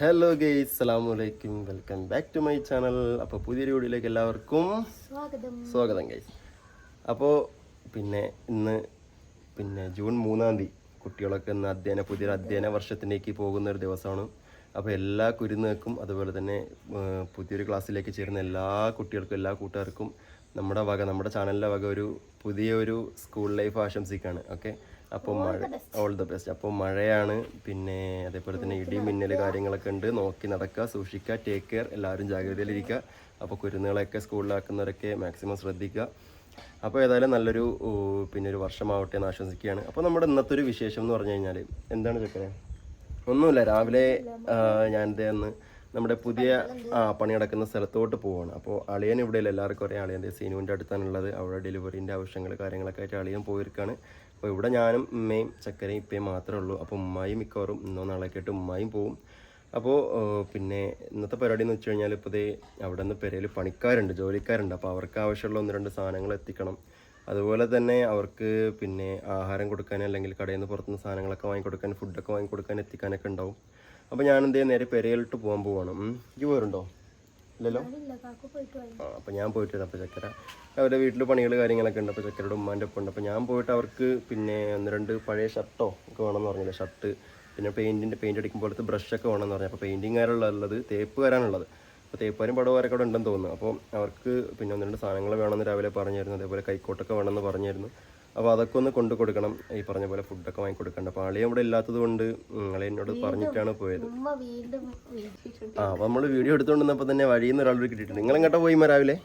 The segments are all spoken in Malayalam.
ഹലോ ഗെയ്സ് അസ്സലാമു അലൈക്കും welcome back to my channel അപ്പോൾ പുതിയൊരു വീഡിയോയിലേക്ക് എല്ലാവർക്കും സ്വാഗതം. ഗൈസ് അപ്പോൾ പിന്നെ ഇന്ന് പിന്നെ ജൂൺ മൂന്നാം തീയതി കുട്ടികളൊക്കെ ഇന്ന് അധ്യയന പുതിയൊരു അധ്യയന വർഷത്തിലേക്ക് പോകുന്ന ഒരു ദിവസമാണ്. അപ്പോൾ എല്ലാ കുരുന്നുകൾക്കും അതുപോലെ തന്നെ പുതിയൊരു ക്ലാസ്സിലേക്ക് ചേരുന്ന എല്ലാ കുട്ടികൾക്കും എല്ലാ കൂട്ടുകാർക്കും നമ്മുടെ വക നമ്മുടെ ചാനലിന്റെ വക ഒരു പുതിയൊരു സ്കൂൾ ലൈഫ് ആശംസിക്കുകയാണ്. ഓക്കെ അപ്പോൾ മഴ ഓൾ ദ ബെസ്റ്റ് അപ്പോൾ മഴയാണ്. പിന്നെ അതേപോലെ തന്നെ ഇടി മിന്നൽ കാര്യങ്ങളൊക്കെ ഉണ്ട്. നോക്കി നടക്കുക സൂക്ഷിക്കുക ടേക്ക് കെയർ എല്ലാവരും ജാഗ്രതയിലിരിക്കുക അപ്പോൾ കുരുന്നുകളെയൊക്കെ സ്കൂളിലാക്കുന്നവരൊക്കെ മാക്സിമം ശ്രദ്ധിക്കുക. അപ്പോൾ ഏതായാലും നല്ലൊരു പിന്നെ ഒരു വർഷമാവട്ടെ എന്ന് ആശംസിക്കുകയാണ്. അപ്പോൾ നമ്മുടെ ഇന്നത്തെ ഒരു വിശേഷം എന്ന് പറഞ്ഞു കഴിഞ്ഞാൽ എന്താണ് ചെക്കനെ? ഒന്നുമില്ല. രാവിലെ ഞാൻ ഒന്ന് നമ്മുടെ പുതിയ ആ പണി നടക്കുന്ന സ്ഥലത്തോട്ട് പോവാണ്. അപ്പോൾ അളിയൻ ഇവിടെയല്ല. എല്ലാവർക്കും അറിയാം. അളിയന്റെ സീനുവിന്റെ അടുത്താണുള്ളത്. അവിടെ ഡെലിവറിന്റെ ആവശ്യങ്ങൾ കാര്യങ്ങളൊക്കെ ആയിട്ട് അളിയൻ പോയിരിക്കാണ്. അപ്പോൾ ഇവിടെ ഞാനും ഉമ്മയും ചക്കരയും ഇപ്പയും മാത്രമേ ഉള്ളൂ. അപ്പോൾ ഉമ്മായും മിക്കവാറും ഇന്നോ നാളെയൊക്കെ ആയിട്ട് ഉമ്മായും പോവും. അപ്പോൾ പിന്നെ ഇന്നത്തെ പരിപാടി എന്ന് വെച്ച് കഴിഞ്ഞാൽ ഇപ്പോൾ ദേ അവിടെ നിന്ന് പെരയിൽ പണിക്കാരുണ്ട് ജോലിക്കാരുണ്ട്. അപ്പോൾ അവർക്ക് ആവശ്യമുള്ള ഒന്ന് രണ്ട് സാധനങ്ങൾ എത്തിക്കണം. അതുപോലെ തന്നെ അവർക്ക് പിന്നെ ആഹാരം കൊടുക്കാൻ അല്ലെങ്കിൽ കടയിൽ നിന്ന് പുറത്തുനിന്ന് സാധനങ്ങളൊക്കെ വാങ്ങിക്കൊടുക്കാൻ ഫുഡൊക്കെ വാങ്ങിക്കൊടുക്കാൻ എത്തിക്കാനൊക്കെ ഉണ്ടാവും. അപ്പോൾ ഞാൻ എന്തേ നേരെ പെരയിലിട്ട് പോകാൻ പോവാണ്. ഇത് പോരുണ്ടോ ഇല്ലല്ലോ? അപ്പോൾ ഞാൻ പോയിട്ട് വരാം അപ്പോൾ ചക്കര. അവരുടെ വീട്ടിൽ പണികൾ കാര്യങ്ങളൊക്കെ ഉണ്ട്. അപ്പോൾ ചക്കരയുടെ ഉമ്മാന്റെ ഒപ്പം ഉണ്ട്. അപ്പോൾ ഞാൻ പോയിട്ട് അവർക്ക് പിന്നെ ഒന്ന് രണ്ട് പഴയ ഷർട്ടോ ഒക്കെ വേണമെന്ന് പറഞ്ഞില്ല ഷർട്ട്. പിന്നെ പെയിന്റിന്റെ പെയിന്റ് അടിക്കുമ്പോഴത്തെ ബ്രഷൊക്കെ വേണമെന്ന് പറഞ്ഞു. അപ്പോൾ പെയിന്റിങ്ങാരുള്ളത് തേപ്പ് വരാനുള്ളത് അപ്പോൾ തേപ്പുകാരും പടവുകാരൊക്കെ അവിടെ ഉണ്ടെന്ന് തോന്നുന്നു. അപ്പോൾ അവർക്ക് പിന്നെ ഒന്ന് രണ്ട് സാധനങ്ങൾ വേണമെന്ന് രാവിലെ പറഞ്ഞിരുന്നു. അതേപോലെ കൈക്കോട്ടൊക്കെ വേണമെന്ന് പറഞ്ഞിരുന്നു. അപ്പോൾ അതൊക്കെ ഒന്ന് കൊണ്ടു കൊടുക്കണം. ഈ പറഞ്ഞ പോലെ ഫുഡൊക്കെ വാങ്ങി കൊടുക്കേണ്ട. അപ്പോൾ ആളിയും ഇവിടെ ഇല്ലാത്തത് കൊണ്ട് നിങ്ങളെ എന്നോട് പറഞ്ഞിട്ടാണ് പോയത്. ആ അപ്പോൾ നമ്മൾ വീഡിയോ എടുത്തുകൊണ്ടിരുന്നപ്പോൾ തന്നെ വഴിയിൽ നിന്ന് ഒരാളോട് കിട്ടിയിട്ടുണ്ട്. നിങ്ങൾ എങ്ങോട്ടാ പോയി രാവിലെ?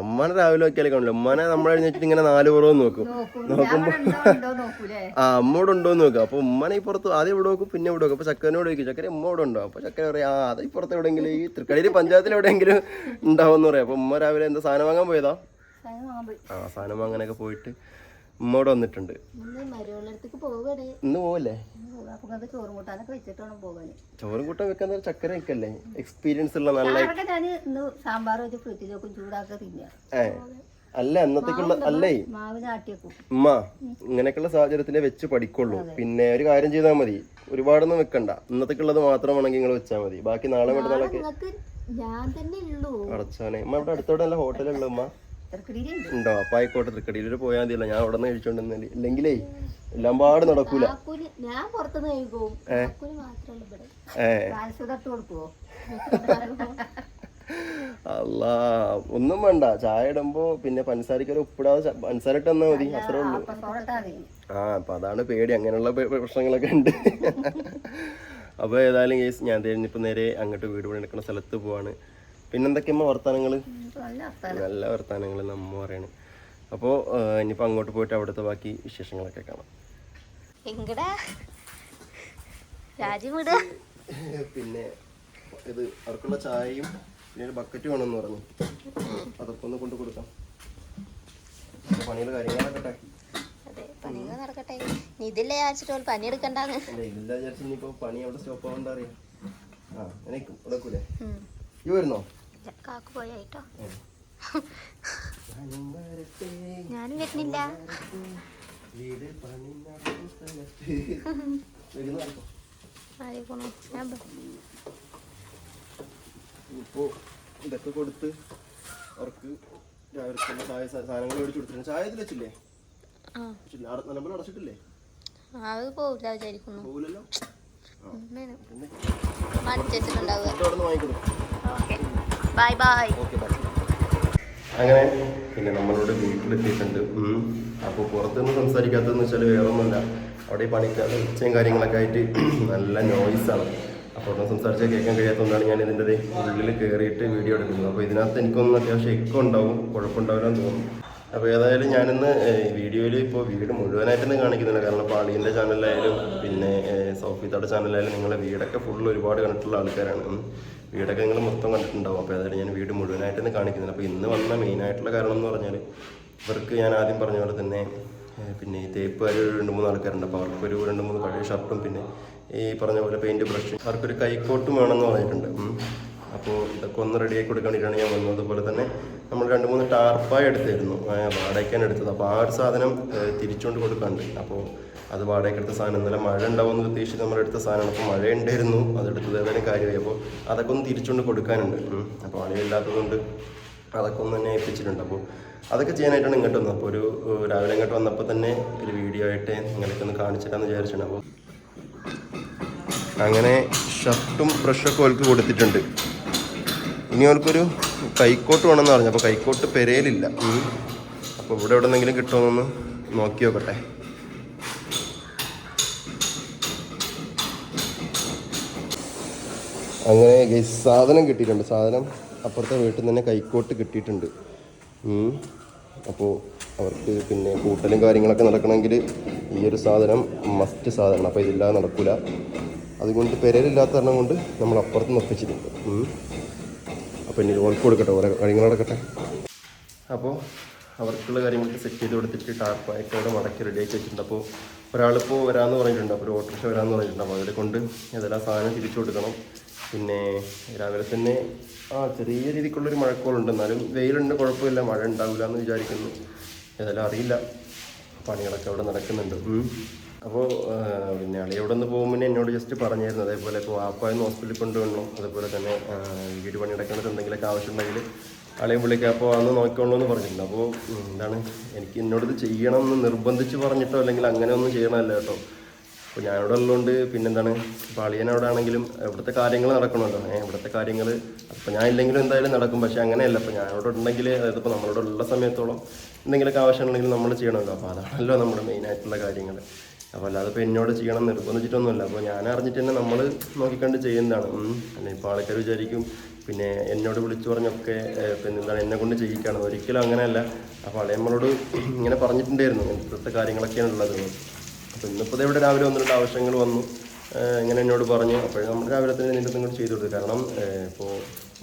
അമ്മനെ രാവിലെ നോക്കിയാലേ കാണില്ല ഉമ്മനെ നമ്മൾ എഴുന്നേറ്റ് ഇങ്ങനെ നാല് പുറവും നോക്കും. നോക്കുമ്പോ ആ അമ്മോട് ഉണ്ടോ എന്ന് നോക്കും. അപ്പൊ ഉമ്മനെ ഈ പുറത്ത് ആദ്യം ഇവിടെ നോക്കും പിന്നെ ഇവിടെ നോക്കും. അപ്പൊ ചക്കനോട് ചോദിക്കും ചക്കര ഉമ്മ ഇവിടെ ഉണ്ടോ? അപ്പൊ ചക്കര പറയാം ആ അത് പുറത്ത് എവിടെയെങ്കിലും ഈ തൃക്കടിയിൽ പഞ്ചായത്തിൽ എവിടെയെങ്കിലും ഉണ്ടാവും എന്ന് പറയാം. അപ്പൊ ഉമ്മ രാവിലെ എന്താ സാധനം വാങ്ങാൻ പോയതാ? സാധനം അങ്ങനെയൊക്കെ പോയിട്ട് ഇമ്മോട് വന്നിട്ടുണ്ട്. ഇന്ന് പോവല്ലേ? ചോറും കൂട്ടാനൊക്കെ വെച്ചിട്ട് വേണം ചോറും കൂട്ടം വെക്കാൻ ചക്കര വെക്കല്ലേ? എക്സ്പീരിയൻസ് ഉള്ള നല്ല സാമ്പാർ വെച്ച് ഫ്രിഡ്ജിൽ വെക്കും ചൂടാക്കി തിന്നുക അല്ല എന്നത്തേക്കുള്ള അല്ലേ? ഉമ്മ ഇങ്ങനെയൊക്കെയുള്ള സാഹചര്യത്തിലേ വെച്ച് പഠിക്കുള്ളൂ. പിന്നെ ഒരു കാര്യം ചെയ്താൽ മതി. ഒരുപാടൊന്നും വെക്കണ്ട. ഇന്നത്തേക്കുള്ളത് മാത്രം വേണമെങ്കിൽ നിങ്ങൾ വെച്ചാൽ മതി. ബാക്കി നാളെ മറ്റന്നാളൊക്കെ നിങ്ങൾക്ക് ഞാൻ തന്നെ ഉള്ളൂ. അടച്ചാനെ. ഉമ്മ ഇവിടെ അടുത്തോടെ നല്ല ഹോട്ടലുള്ള ഉമ്മ? ഉണ്ടോ? അപ്പൊ ആയിക്കോട്ടെ തൃക്കടിയിൽ പോയാൽ മതിയല്ലോ. ഞാൻ അവിടെ നിന്ന് കഴിച്ചോണ്ടിരുന്നില്ല ഇല്ലെങ്കിലേ എല്ലാം പാട് നടക്കൂല ഞാൻ പുറത്തുനിന്ന് കഴിക്കും. അല്ല ഒന്നും വേണ്ട. ചായ ഇടുമ്പോ പിന്നെ പഞ്ചസാരക്ക് ഒരു ഉപ്പിടാതെ പഞ്ചസാര ഇട്ട് തന്നാ മതി. അത്രേ ഉള്ളൂ. ആ അപ്പൊ അതാണ് പേടി. അങ്ങനെയുള്ള പ്രശ്നങ്ങളൊക്കെ ഉണ്ട്. അപ്പൊ ഏതായാലും കേസ് ഞാൻ ഇപ്പൊ നേരെ അങ്ങോട്ട് വീട് പണി എടുക്കുന്ന സ്ഥലത്ത് പോവാണ്. പിന്നെന്തൊക്കെയമ്മ വർത്താനങ്ങൾ? നല്ല വർത്താനങ്ങൾ നമ്മ പറയണ്. അപ്പോൾ ഇനിയിപ്പോൾ അങ്ങോട്ട് പോയിട്ട് അവിടുത്തെ ബാക്കി വിശേഷങ്ങളൊക്കെ കാണാം. പിന്നെ ഇത് അവർക്കുള്ള ചായയും പിന്നെ ഒരു ബക്കറ്റ് വേണമെന്ന് പറഞ്ഞു. അതൊക്കെ ഒന്ന് കൊണ്ട് കൊടുക്കാം. പണിയുടെ കാര്യങ്ങൾ നടക്കട്ടെ? പണികൾ നടക്കട്ടെ. ഇതില്ലേ വിചാരിച്ചിട്ട് പണിയെടുക്കണ്ടാന്ന് അല്ല ഇല്ല വിചാരിച്ചു ഇനിയിപ്പോ പണി അവിടെ സ്റ്റോപ്പ് ആവണ്ട അറിയാം. ആ എനിക്ക് ഇടക്കൂലേ ഈ വരുന്നോ? കാക്ക്. ഞാനും വരുന്നില്ല. ഇപ്പോ ഇതൊക്കെ കൊടുത്ത് അവർക്ക് ചായ സാധനങ്ങൾ മേടിച്ചു കൊടുത്തിട്ടുണ്ട്. ചായ ഇതിൽ വെച്ചില്ലേ? അവിടെ അടച്ചിട്ടില്ലേ? അത് പോവില്ല വിചാരിക്കുന്നു. പോവില്ലല്ലോ? വാങ്ങിക്കൊടുക്കും. ബൈ ബൈ അങ്ങനെ പിന്നെ നമ്മളോട് വീട്ടിലെത്തിയിട്ടുണ്ട്. അപ്പോൾ പുറത്തുനിന്ന് സംസാരിക്കാത്തതെന്ന് വെച്ചാൽ വേറെ ഒന്നുമില്ല അവിടെ പണിക്കാരുടെ ഉച്ചയും കാര്യങ്ങളൊക്കെ ആയിട്ട് നല്ല നോയ്സാണ് അപ്പോൾ ഒന്ന് സംസാരിച്ചാൽ കേൾക്കാൻ കഴിയാത്തതുകൊണ്ടാണ് ഞാൻ ഇതിന്റെ ഉള്ളിൽ കയറിയിട്ട് വീഡിയോ എടുക്കുന്നത്. അപ്പോൾ ഇതിനകത്ത് എനിക്കൊന്നും അത്യാവശ്യം എക്കോ ഉണ്ടാവും കുഴപ്പമുണ്ടാവില്ലെന്ന് തോന്നുന്നു. അപ്പോൾ ഏതായാലും ഞാനിന്ന് വീഡിയോയിൽ ഇപ്പോൾ വീട് മുഴുവനായിട്ടൊന്നും കാണിക്കുന്നില്ല. കാരണം പാളിയന്റെ ചാനലായാലും പിന്നെ സോഫിത്തോടെ ചാനലായാലും നിങ്ങളെ വീടൊക്കെ ഫുൾ ഒരുപാട് കണ്ടിട്ടുള്ള ആൾക്കാരാണ്. വീടൊക്കെ നിങ്ങൾ മൊത്തം കണ്ടിട്ടുണ്ടാവും. അപ്പോൾ ഏതായാലും ഞാൻ വീട് മുഴുവനായിട്ടൊന്നും കാണിക്കുന്നില്ല. അപ്പോൾ ഇന്ന് വന്ന മെയിൻ ആയിട്ടുള്ള കാരണം എന്ന് പറഞ്ഞാൽ ഇവർക്ക് ഞാൻ ആദ്യം പറഞ്ഞ പോലെ തന്നെ പിന്നെ ഈ തേപ്പുകാർ ഒരു രണ്ട് മൂന്ന് ആൾക്കാരുണ്ട്. അപ്പോൾ അവർക്കൊരു രണ്ട് മൂന്ന് പഴയ ഷർട്ടും പിന്നെ ഈ പറഞ്ഞ പോലെ പെയിന്റ് ബ്രഷും അവർക്കൊരു കൈക്കോട്ടും വേണമെന്ന് പറഞ്ഞിട്ടുണ്ട്. അപ്പോൾ ഇതൊക്കെ ഒന്ന് റെഡിയാക്കി കൊടുക്കാൻ വേണ്ടിയിട്ടാണ് ഞാൻ വന്നത്. അതുപോലെ തന്നെ നമ്മൾ രണ്ട് മൂന്ന് ടാർപ്പായ എടുത്തായിരുന്നു ആ, വാടകയ്ക്കാണ് എടുത്തത്. അപ്പോൾ ആ ഒരു സാധനം തിരിച്ചുകൊണ്ട് കൊടുക്കാണ്ട്. അപ്പോൾ അത് വാടകയ്ക്ക് എടുത്ത സാധനം. ഇന്നലെ മഴ ഉണ്ടാവുമെന്ന് പ്രതീക്ഷിച്ച് നമ്മൾ എടുത്ത സാധനമാണ്. അപ്പോൾ മഴ ഉണ്ടായിരുന്നു അതെടുത്തത് ഏതായാലും കാര്യമായി. അപ്പോൾ അതൊക്കെ ഒന്ന് തിരിച്ചുകൊണ്ട് കൊടുക്കാനുണ്ട്. അപ്പോൾ അളിയില്ലാത്തതുകൊണ്ട് അതൊക്കെ ഒന്ന് തന്നെ ഏൽപ്പിച്ചിട്ടുണ്ട്. അപ്പോൾ അതൊക്കെ ചെയ്യാനായിട്ടാണ് ഇങ്ങോട്ട് വന്നത്. അപ്പോൾ ഒരു രാവിലെ ഇങ്ങോട്ട് വന്നപ്പോൾ തന്നെ ഒരു വീഡിയോ ആയിട്ട് നിങ്ങളൊക്കെ ഒന്ന് കാണിച്ചിട്ടാന്ന് വിചാരിച്ചിട്ടുണ്ട്. അപ്പോൾ അങ്ങനെ ഷർട്ടും ബ്രഷൊക്കെ ഓൽക്ക് കൊടുത്തിട്ടുണ്ട്. ഇനി അവർക്കൊരു കൈക്കോട്ട് വേണമെന്ന് പറഞ്ഞു. അപ്പോൾ കൈക്കോട്ട് പെരയിലില്ല അപ്പോൾ ഇവിടെ എവിടെ നിന്നെങ്കിലും കിട്ടുമെന്നൊന്ന് നോക്കി നോക്കട്ടെ. അങ്ങനെ ഗൈസ് സാധനം കിട്ടിയിട്ടുണ്ട്. സാധനം അപ്പുറത്തെ വീട്ടിൽ നിന്ന് തന്നെ കൈക്കോട്ട് കിട്ടിയിട്ടുണ്ട്. അപ്പോൾ അവർക്ക് പിന്നെ കൂട്ടലും കാര്യങ്ങളൊക്കെ നടക്കണമെങ്കിൽ ഈ ഒരു സാധനം മസ്റ്റ് സാധനമാണ്. അപ്പോൾ ഇതില്ലാതെ നടക്കില്ല അതുകൊണ്ട് പെരയിലില്ലാത്ത കാരണം കൊണ്ട് നമ്മൾ അപ്പുറത്ത് നിന്ന്. അപ്പോൾ ഇനി ഓൾക്ക് കൊടുക്കട്ടെ ഓരോ കാര്യങ്ങൾ നടക്കട്ടെ. അപ്പോൾ അവർക്കുള്ള കാര്യങ്ങളൊക്കെ സെറ്റ് ചെയ്ത് കൊടുത്തിട്ട് ടാർപ്പായൊക്കെ അവിടെ മടക്കി റെഡിയാക്കി വെച്ചിട്ടുണ്ട്. അപ്പോൾ ഒരാളിപ്പോൾ വരാമെന്ന് പറഞ്ഞിട്ടുണ്ട്. അപ്പോൾ ഒരു ഓട്ടോറിക്ഷ വരാമെന്ന് പറഞ്ഞിട്ടുണ്ട്. അപ്പോൾ അതിനെ കൊണ്ട് ഏതെല്ലാം സാധനം തിരിച്ചു കൊടുക്കണം. പിന്നെ രാവിലെ തന്നെ ആ ചെറിയ രീതിക്കുള്ളൊരു മഴക്കോളുണ്ട്. എന്നാലും വെയിലുണ്ട് കുഴപ്പമില്ല. മഴ ഉണ്ടാവില്ല എന്ന് വിചാരിക്കുന്നു. ഏതായാലും അറിയില്ല. പണികളൊക്കെ അവിടെ നടക്കുന്നുണ്ട്. അപ്പോൾ പിന്നെ അളി അവിടെ നിന്ന് പോകുമ്പോൾ എന്നോട് ജസ്റ്റ് പറഞ്ഞായിരുന്നു അതേപോലെ ഇപ്പോൾ ആപ്പായ ഹോസ്പിറ്റലിൽ കൊണ്ടുവരണം. അതേപോലെ തന്നെ വീട് പണി നടക്കുന്നത് എന്തെങ്കിലുമൊക്കെ ആവശ്യമുണ്ടെങ്കിൽ അളിയും വിളിക്കുക അപ്പോൾ അന്ന് നോക്കിക്കോളൂ എന്ന് പറഞ്ഞിട്ടുണ്ട്. അപ്പോൾ എന്താണ് എനിക്ക് എന്നോട് ഇത് ചെയ്യണം എന്ന് നിർബന്ധിച്ച് പറഞ്ഞിട്ടോ അല്ലെങ്കിൽ അങ്ങനെ ഒന്നും ചെയ്യണമല്ല കേട്ടോ. അപ്പോൾ ഞാനിവിടെ ഉള്ളതുകൊണ്ട് പിന്നെന്താണ് ഇപ്പോൾ അളിയനവിടെ ആണെങ്കിലും ഇവിടുത്തെ കാര്യങ്ങൾ നടക്കണമല്ലോ. ഏഹ് ഇവിടുത്തെ കാര്യങ്ങൾ അപ്പോൾ ഞാൻ ഇല്ലെങ്കിലും എന്തായാലും നടക്കും. പക്ഷേ അങ്ങനെയല്ല. അപ്പോൾ ഞാനിവിടെ ഉണ്ടെങ്കിൽ അതായത് ഇപ്പോൾ നമ്മളിവിടെ ഉള്ള സമയത്തോളം എന്തെങ്കിലുമൊക്കെ ആവശ്യമുണ്ടെങ്കിൽ നമ്മൾ ചെയ്യണമല്ലോ. അപ്പോൾ അതാണല്ലോ നമ്മുടെ മെയിനായിട്ടുള്ള കാര്യങ്ങൾ. അപ്പോൾ അല്ലാതെ ഇപ്പോൾ എന്നോട് ചെയ്യണം നിർബന്ധിച്ചിട്ടൊന്നുമില്ല അപ്പോൾ ഞാൻ അറിഞ്ഞിട്ട് തന്നെ നമ്മൾ നോക്കിക്കണ്ട് ചെയ്യുന്നതാണ്. അല്ലെങ്കിൽ അല്ല ഇപ്പോൾ ആൾക്കാർ വിചാരിക്കും പിന്നെ എന്നോട് വിളിച്ചു പറഞ്ഞൊക്കെ പിന്നെ എന്താണ് എന്നെ കൊണ്ട് ചെയ്യിക്കുകയാണ് ഒരിക്കലും അങ്ങനെയല്ല. അപ്പോൾ അളെ നമ്മളോട് ഇങ്ങനെ പറഞ്ഞിട്ടുണ്ടായിരുന്നു. ഇപ്പോഴത്തെ കാര്യങ്ങളൊക്കെയാണ് ഉള്ളത്. അപ്പോൾ ഇന്നിപ്പോൾ ഇവിടെ രാവിലെ ഒന്ന് രണ്ട് ആവശ്യങ്ങൾ വന്നു. ഇങ്ങനെ എന്നോട് പറഞ്ഞു. അപ്പോൾ നമ്മൾ രാവിലെ തന്നെ നിന്റെ നിങ്ങൾ ചെയ്തു കൊടുത്തു. കാരണം ഇപ്പോൾ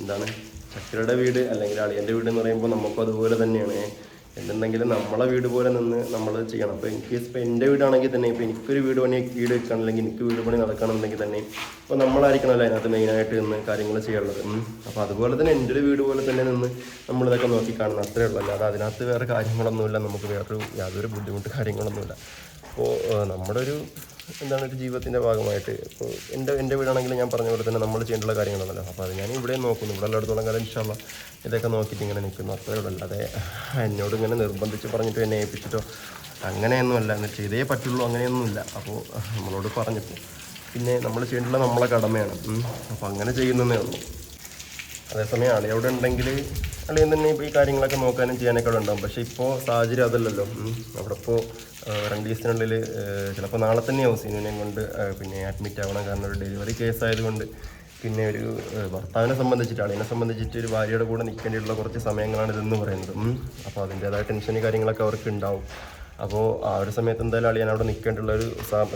എന്താണ് ചക്കരയുടെ വീട് അല്ലെങ്കിൽ അളിയന്റെ വീട് എന്ന് പറയുമ്പോൾ നമുക്കും അതുപോലെ തന്നെയാണ്. ഏഹ്. എന്തുണ്ടെങ്കിലും നമ്മളെ വീട് പോലെ നിന്ന് നമ്മൾ ചെയ്യണം. അപ്പോൾ എനിക്ക് ഇപ്പോൾ എന്റെ വീടാണെങ്കിൽ തന്നെ ഇപ്പോൾ എനിക്കൊരു വീട് പണി വീട് വെക്കണം അല്ലെങ്കിൽ എനിക്ക് വീട് പണി നടക്കണമെന്നുണ്ടെങ്കിൽ തന്നെ ഇപ്പോൾ നമ്മളായിരിക്കണമല്ലോ അതിനകത്ത് മെയിനായിട്ട് നിന്ന് കാര്യങ്ങൾ ചെയ്യാനുള്ളത് അപ്പോൾ അതുപോലെ തന്നെ എന്റെ ഒരു വീട് പോലെ തന്നെ നിന്ന് നമ്മളിതൊക്കെ നോക്കി കാണണം. അത്രേ ഉള്ളൂ. അല്ലാതെ അതിനകത്ത് വേറെ കാര്യങ്ങളൊന്നുമില്ല. നമുക്ക് വേറൊരു യാതൊരു ബുദ്ധിമുട്ട് കാര്യങ്ങളൊന്നുമില്ല. അപ്പോൾ നമ്മുടെ ഒരു എന്താണ് ഒരു ജീവിതത്തിന്റെ ഭാഗമായിട്ട് ഇപ്പോൾ എന്റെ എന്റെ വീടാണെങ്കിൽ ഞാൻ പറഞ്ഞ പോലെ തന്നെ നമ്മൾ ചെയ്യേണ്ടുള്ള കാര്യങ്ങളാണല്ലോ അപ്പോൾ അത് ഞാൻ ഇവിടെ നോക്കുന്നു. ഇവിടെ എല്ലായിടത്തോളം കാലം ഇൻഷാല്ല ഇതൊക്കെ നോക്കിയിട്ട് ഇങ്ങനെ നിൽക്കുന്നു. അത്രേ ഉള്ളൂ. അല്ലാതെ എന്നോട് ഇങ്ങനെ നിർബന്ധിച്ച് പറഞ്ഞിട്ട് എന്നെ ഏൽപ്പിച്ചിട്ടോ അങ്ങനെയൊന്നുമല്ല എന്ന് ചെയ്തേ പറ്റുള്ളൂ. അങ്ങനെയൊന്നുമില്ല അപ്പോൾ നമ്മളോട് പറഞ്ഞപ്പോൾ പിന്നെ നമ്മൾ ചെയ്യേണ്ടുള്ള നമ്മളെ കടമയാണ്. അപ്പോൾ അങ്ങനെ ചെയ്യുന്നതേ ഉള്ളൂ. അതേസമയം അവിടെ ഉണ്ടെങ്കിൽ അളിയൻ തന്നെ ഇപ്പോൾ ഈ കാര്യങ്ങളൊക്കെ നോക്കാനും ചെയ്യാനൊക്കെ ഉണ്ടാവും പക്ഷേ ഇപ്പോൾ സാഹചര്യം അതല്ലല്ലോ. അവിടെ ഇപ്പോൾ രണ്ട് ദിവസത്തിനുള്ളിൽ ചിലപ്പോൾ നാളെ തന്നെയാവും സീനുവിനെയും കൊണ്ട് പിന്നെ അഡ്മിറ്റ് ആവണം കാരണം ഒരു ഡെലിവറി കേസ് ആയതുകൊണ്ട് പിന്നെ ഒരു ഭർത്താവിനെ സംബന്ധിച്ചിട്ട് അളിയനെ സംബന്ധിച്ചിട്ട് ഒരു ഭാര്യയുടെ കൂടെ നിൽക്കേണ്ടിയുള്ള കുറച്ച് സമയങ്ങളാണ് ഇതെന്ന് പറയുന്നത്. അപ്പോൾ അതിന്റേതായ ടെൻഷനും കാര്യങ്ങളൊക്കെ അവർക്ക് ഉണ്ടാവും. അപ്പോൾ ആ ഒരു സമയത്ത് എന്തായാലും അളിയാൻ അവിടെ നിൽക്കേണ്ടുള്ള ഒരു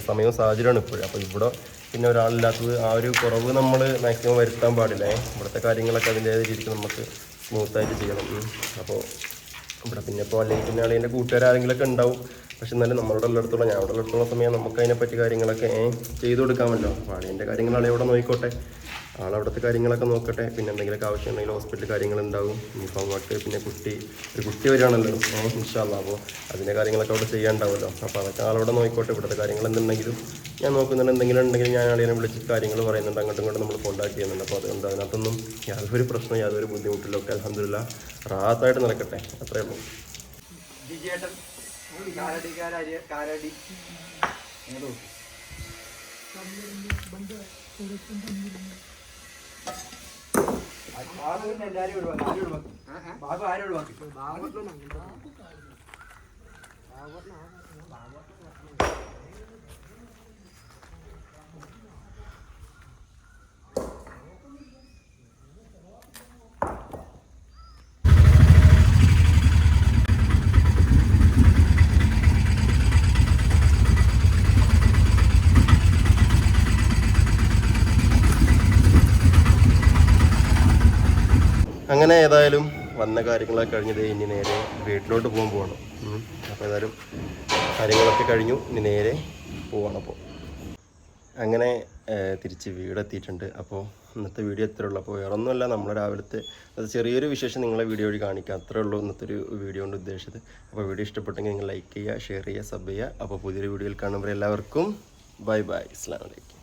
സമയവും സാഹചര്യമാണ് ഇപ്പോഴും. അപ്പോൾ ഇവിടെ പിന്നെ ഒരാളില്ലാത്തത് ആ ഒരു കുറവ് നമ്മൾ മാക്സിമം വരുത്താൻ പാടില്ല. ഇവിടുത്തെ കാര്യങ്ങളൊക്കെ അതിന്റേതായ രീതിക്ക് നമുക്ക് സ്മൂത്തായിട്ട് ചെയ്യണം. അപ്പോൾ ഇവിടെ പിന്നെ ഇപ്പോൾ അല്ലെങ്കിൽ പിന്നെ അളിയന്റെ കൂട്ടുകാരെങ്കിലൊക്കെ ഉണ്ടാവും. പക്ഷെ എന്നാലും നമ്മളുടെ ഉള്ളിടത്തോളം ഞാൻ അവിടെ ഉള്ളിടത്തോളം സമയം നമുക്ക് അതിനെപ്പറ്റി കാര്യങ്ങളൊക്കെ ചെയ്തു കൊടുക്കാമല്ലോ. അപ്പോൾ അളിയന്റെ കാര്യങ്ങൾ അളിയോടെ നോക്കിക്കോട്ടെ ആളവിടുത്തെ കാര്യങ്ങളൊക്കെ നോക്കട്ടെ. പിന്നെ എന്തെങ്കിലുമൊക്കെ ആവശ്യം ഉണ്ടെങ്കിൽ ഹോസ്പിറ്റൽ കാര്യങ്ങളുണ്ടാവും. ഇനിയിപ്പോൾ അങ്ങോട്ട് പിന്നെ കുട്ടി ഒരു കുട്ടി വരികയാണല്ലോ. ഇൻഷാല്ല അപ്പോൾ അതിന്റെ കാര്യങ്ങളൊക്കെ അവിടെ ചെയ്യാണ്ടാവുമല്ലോ അപ്പോൾ അതൊക്കെ ആളവിടെ നോക്കിക്കോട്ടെ ഇവിടുത്തെ കാര്യങ്ങൾ എന്തുണ്ടെങ്കിലും ഞാൻ നോക്കുന്നുണ്ട് എന്തെങ്കിലും ഉണ്ടെങ്കിൽ ഞാൻ ആളിനെ വിളിച്ച് കാര്യങ്ങൾ പറയുന്നുണ്ട്. അങ്ങോട്ടും ഇങ്ങോട്ടും നമ്മൾ കോൺടാക്ട് ചെയ്യുന്നുണ്ട്. അപ്പോൾ അതുകൊണ്ട് അതിനകത്തൊന്നും യാതൊരു പ്രശ്നം യാതൊരു ബുദ്ധിമുട്ടില്ല ഒക്കെ അലഹമില്ല റാത്തായിട്ട് നടക്കട്ടെ. അത്രേ ഉള്ളൂ. ബാബു എല്ലാരും ഒഴിവാക്കി. ആരും ഒഴിവാക്കി? ബാബു ആരും അങ്ങനെ ഏതായാലും വന്ന കാര്യങ്ങളൊക്കെ കഴിഞ്ഞത് ഇനി നേരെ വീട്ടിലോട്ട് പോകാൻ പോകണം അപ്പോൾ ഏതായാലും കാര്യങ്ങളൊക്കെ കഴിഞ്ഞു. ഇനി നേരെ പോവാണ് അപ്പോൾ അങ്ങനെ തിരിച്ച് വീടെത്തിയിട്ടുണ്ട്. അപ്പോൾ ഇന്നത്തെ വീഡിയോ ഇത്രേ ഉള്ളൂ. അപ്പോൾ വേറെ ഒന്നുമല്ല നമ്മളെ രാവിലത്തെ അത് ചെറിയൊരു വിശേഷം നിങ്ങളെ വീഡിയോ വഴി കാണിക്കാം. അത്രേ ഉള്ളൂ ഇന്നത്തെ ഒരു വീഡിയോ കൊണ്ട് ഉദ്ദേശിച്ചത്. അപ്പോൾ വീഡിയോ ഇഷ്ടപ്പെട്ടെങ്കിൽ നിങ്ങൾ ലൈക്ക് ചെയ്യുക ഷെയർ ചെയ്യുക സബ് ചെയ്യുക. അപ്പോൾ പുതിയൊരു വീഡിയോയിൽ കാണുമ്പോൾ എല്ലാവർക്കും ബൈ ബൈ. ഇസ്ലാം വലൈക്കും